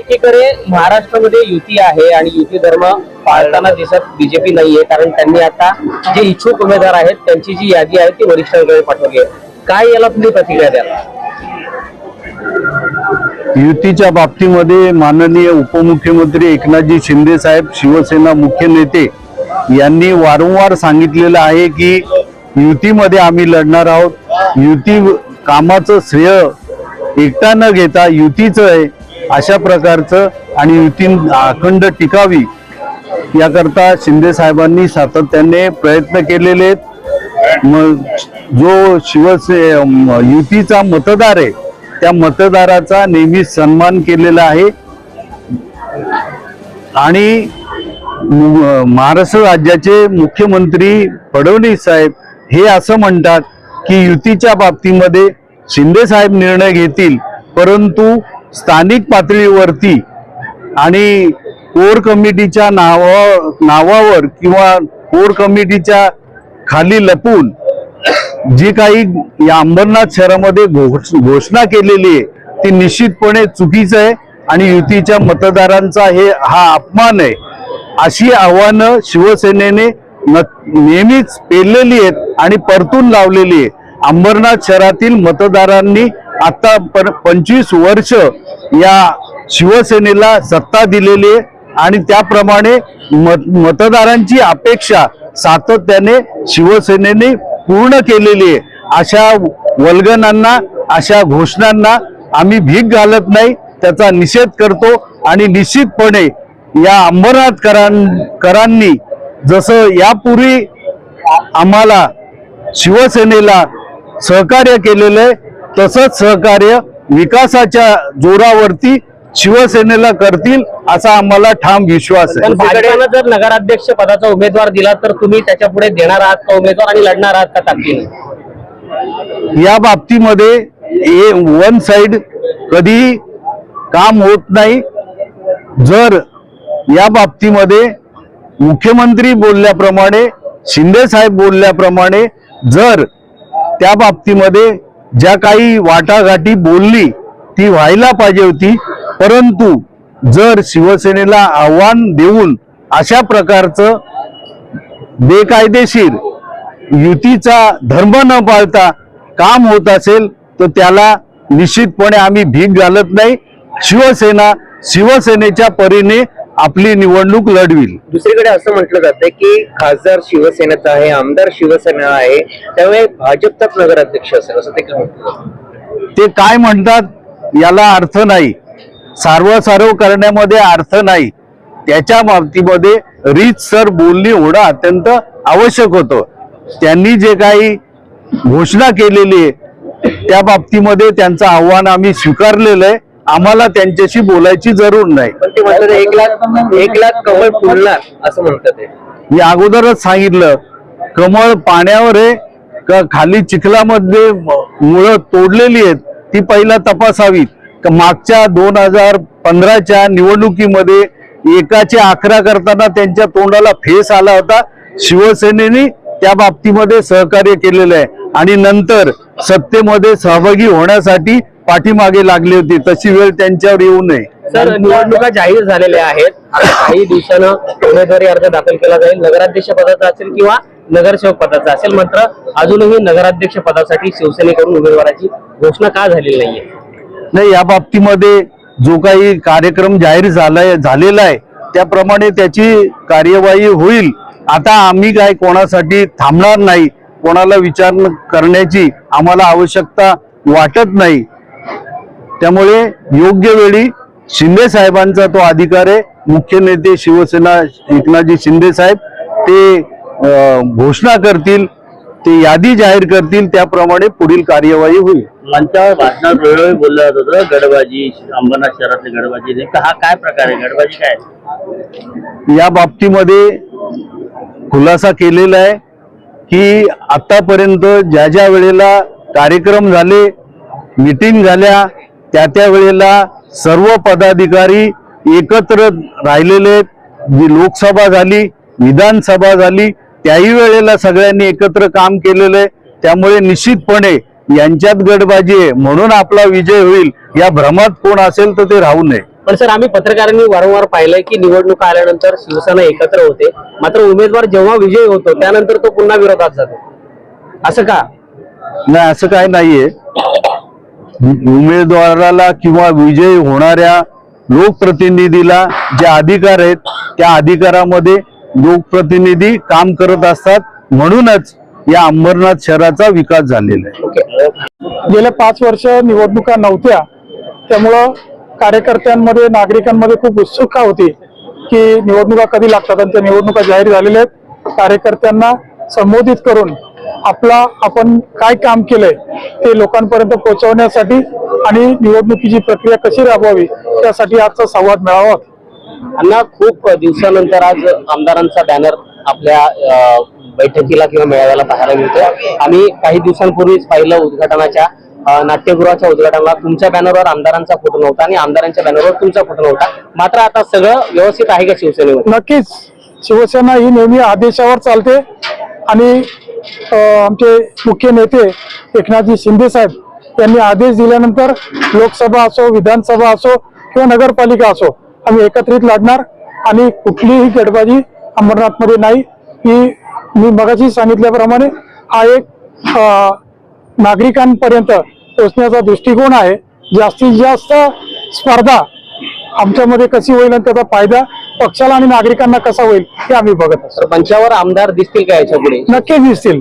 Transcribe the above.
एकीकडे महाराष्ट्रामध्ये युती आहे आणि युती धर्म पाळताना दिसत बीजेपी नाहीये कारण त्यांनी आता जे इच्छुक उमेदवार आहेत त्यांची जी यादी आहे ती वरिष्ठांकडे पाठवली आहे. काय याला तुम्ही प्रतिक्रिया द्याल? युतीच्या बाबतीमध्ये माननीय उपमुख्यमंत्री एकनाथजी शिंदे साहेब शिवसेना मुख्य नेते यांनी वारंवार सांगितलेलं आहे की युतीमध्ये आम्ही लढणार आहोत. युती कामाचं श्रेय एकटा न घेता युतीचं आहे. अशा प्रकारचं आणि युती अखंड टिकावी याकरता शिंदे साहेबांनी सातत्याने प्रयत्न केलेले आहेत. मग जो शिवसे युतीचा मतदार आहे त्या मतदाराचा नेहमी सन्मान केलेला आहे. आणि महाराष्ट्र राज्याचे मुख्यमंत्री फडणवीस साहेब हे असं म्हणतात की युतीच्या बाबतीमध्ये शिंदे साहेब निर्णय घेतील परंतु स्थानिक पातळीवरती आणि कोर कमिटीच्या नावा नावावर किंवा कोर कमिटीच्या खाली लपून जी काही या अंबरनाथ शहरामध्ये घोषणा केलेली आहे ती निश्चितपणे चुकीचं आहे आणि युतीच्या मतदारांचा हे हा अपमान आहे. अशी आव्हानं शिवसेनेने नेहमीच पेरलेली आहेत आणि परतून लावलेली आहे अंबरनाथ शहरातील मतदारांनी आता पंचवीस वर्ष या शिवसेनेला सत्ता दिलेली आहे आणि त्याप्रमाणे मत मतदारांची अपेक्षा सातत्याने शिवसेनेने पूर्ण केलेली आहे. अशा वल्गनांना अशा घोषणांना आम्ही भीक घालत नाही त्याचा निषेध करतो आणि निश्चितपणे या अंबरनाथ करां करांनी जसं यापूर्वी आम्हाला शिवसेनेला सहकार्य केलेलं आहे तसंच सहकार्य विकासाच्या जोरावरती शिवसेनेला करतील असा आम्हाला ठाम विश्वास आहे. भाजपानं जर नगराध्यक्ष पदाचा उमेदवार दिला तर तुम्ही त्याच्या पुढे देणार आहात का उमेदवार आणि लढणार आहात का ताकदीने या बाबतीमध्ये हे वन साइड कधी काम होत नाही. जर या बाबतीमध्ये मुख्यमंत्री बोलल्याप्रमाणे शिंदे साहेब बोलल्याप्रमाणे जर त्या बाबतीमध्ये ज्या काही वाटाघाटी बोलली ती व्हायला पाहिजे होती. परंतु जर शिवसेनेला आव्हान देऊन अशा प्रकारचं बेकायदेशीर युतीचा धर्म न पाळता काम होत असेल तर त्याला निश्चितपणे आम्ही भीक घालत नाही. शिवसेना शिवसेनेच्या परीने आपली निवडणूक लढविल. दुसरीकडे असं म्हटलं जातं की खासदार शिवसेनेचा आहे आमदार शिवसेना आहे त्यामुळे भाजपचाच नगराध्यक्ष असेल असं ते म्हणतात ते काय म्हणतात याला अर्थ नाही. सार्वसार्व करण्यामध्ये अर्थ नाही. त्याच्या बाबतीमध्ये रीतसर बोलणी होणं अत्यंत आवश्यक होतं. त्यांनी जे काही घोषणा केलेली आहे त्या बाबतीमध्ये त्यांचं आव्हान आम्ही स्वीकारलेलं आहे. आम्हाला त्यांच्याशी बोलायची जरूर नाही. पण ते म्हणतात एक लाख एक लाख कमळ फुलणार असं म्हणतात ते. मी अगोदरच सांगितलं कमळ पाण्यावर आहे का खाली चिखलामध्ये मुळं तोडलेली आहेत ती पहिला तपासावीत का मागच्या दोन हजार पंधराच्या निवडणुकीमध्ये एकाचे अकरा करताना त्यांच्या तोंडाला फेस आला होता. शिवसेनेने त्या बाबतीमध्ये सहकार्य केलेलं आहे. आणि नंतर सत्तेमध्ये सहभागी होण्यासाठी पाठीमागे लागली होती तशी वेळ त्यांच्यावर येऊ नये. सर निवडणुका जाहीर झालेल्या आहेत. काही दिवसानं उमेदवारी अर्ज दाखल केला जाईल. नगराध्यक्ष पदाचा असेल किंवा नगरसेवक पदाचा असेल मात्र अजूनही नगराध्यक्ष पदासाठी शिवसेनेकडून उमेदवाराची घोषणा का झालेली नाहीये? नाही या बाबतीमध्ये जो काही कार्यक्रम जाहीर झालाय झालेला आहे त्याप्रमाणे त्याची कार्यवाही होईल. आता आम्ही काय कोणासाठी थांबणार नाही कोणाला विचार करण्याची आम्हाला आवश्यकता वाटत नाही. त्यामुळे योग्य वेळी शिंदे साहेबांचा तो अधिकार आहे. मुख्य नेते शिवसेना एकनाथजी शिंदे साहेब ते घोषणा करतील ते यादी जाहीर करतील त्याप्रमाणे पुढील कार्यवाही होईल. मंचावर भाषणात वेळोवेळी बोललं जात होतं गडबाजी अंबरनाथ शहरातली गडबाजी. नेमका हा काय प्रकार आहे? गडबाजी काय या बाबतीमध्ये खुलासा केलेला आहे की आतापर्यंत ज्या ज्या वेळेला कार्यक्रम झाले मिटिंग झाल्या त्या त्या वेळेला सर्व पदाधिकारी एकत्र राहिलेले. जी लोकसभा झाली विधानसभा झाली त्याही वेळेला सगळ्यांनी एकत्र काम केलेलं आहे. त्यामुळे निश्चितपणे यांच्यात गडबाजी आहे. म्हणून आपला विजय होईल. या भ्रमात कोण असेल तर ते राहू नये. पण सर आम्ही पत्रकारांनी वारंवार पाहिलंय की निवडणुका आल्यानंतर शिवसेना एकत्र होते. मात्र उमेदवार जेव्हा विजयी होतो त्यानंतर तो पुन्हा विरोधात जातो. असं का? नाही असं काय नाहीये. उमेदवाराला किंवा विजयी होणाऱ्या लोकप्रतिनिधीला जे अधिकार आहेत त्या अधिकारामध्ये लोकप्रतिनिधी काम करत असतात. म्हणूनच या अंबरनाथ शहराचा विकास झालेला आहे. गेल्या पाच वर्ष निवडणुका नव्हत्या. त्यामुळं कार्यकर्त्यांमध्ये नागरिकांमध्ये खूप उत्सुकता होती की निवडणुका कधी लागतात आणि त्या निवडणुका जाहीर झालेल्या आहेत. कार्यकर्त्यांना संबोधित करून आपला आपण काय काम केलंय ते लोकांपर्यंत पोहोचवण्यासाठी आणि निवडणुकीची प्रक्रिया कशी राबवावी त्यासाठी आजचा संवाद मेळावा. अण्णा खूप दिवसानंतर आज आमदारांचा बॅनर आपल्या बैठकीला किंवा मेळाव्याला पाहायला मिळतो आम्ही काही दिवसांपूर्वीच पाहिलं उद्घाटनाच्या नाट्यगृहाच्या उद्घाटनाला. तुमच्या बॅनरवर आमदारांचा फोटो नव्हता आणि आमदारांच्या बॅनरवर तुमचा फोटो नव्हता. मात्र आता सगळं व्यवस्थित आहे का शिवसेनेवर? नक्कीच. शिवसेना ही नेहमी आदेशावर चालते आणि आमचे मुख्य नेते एकनाथजी शिंदे साहेब यांनी आदेश दिल्यानंतर लोकसभा असो विधानसभा असो किंवा नगरपालिका असो आम्ही एकत्रित लढणार. आणि कुठलीही गटबाजी अमरनाथमध्ये नाही. ही मी मगाशी सांगितल्याप्रमाणे हा एक नागरिकांपर्यंत पोचण्याचा दृष्टिकोन आहे. जास्तीत जास्त स्पर्धा आमच्यामध्ये कशी होईल आणि त्याचा फायदा पक्षाला आणि नागरिकांना कसा होईल हे आम्ही बघत असतो. तर मंचावर आमदार दिसतील का याच्यापुढे नक्कीच दिसतील.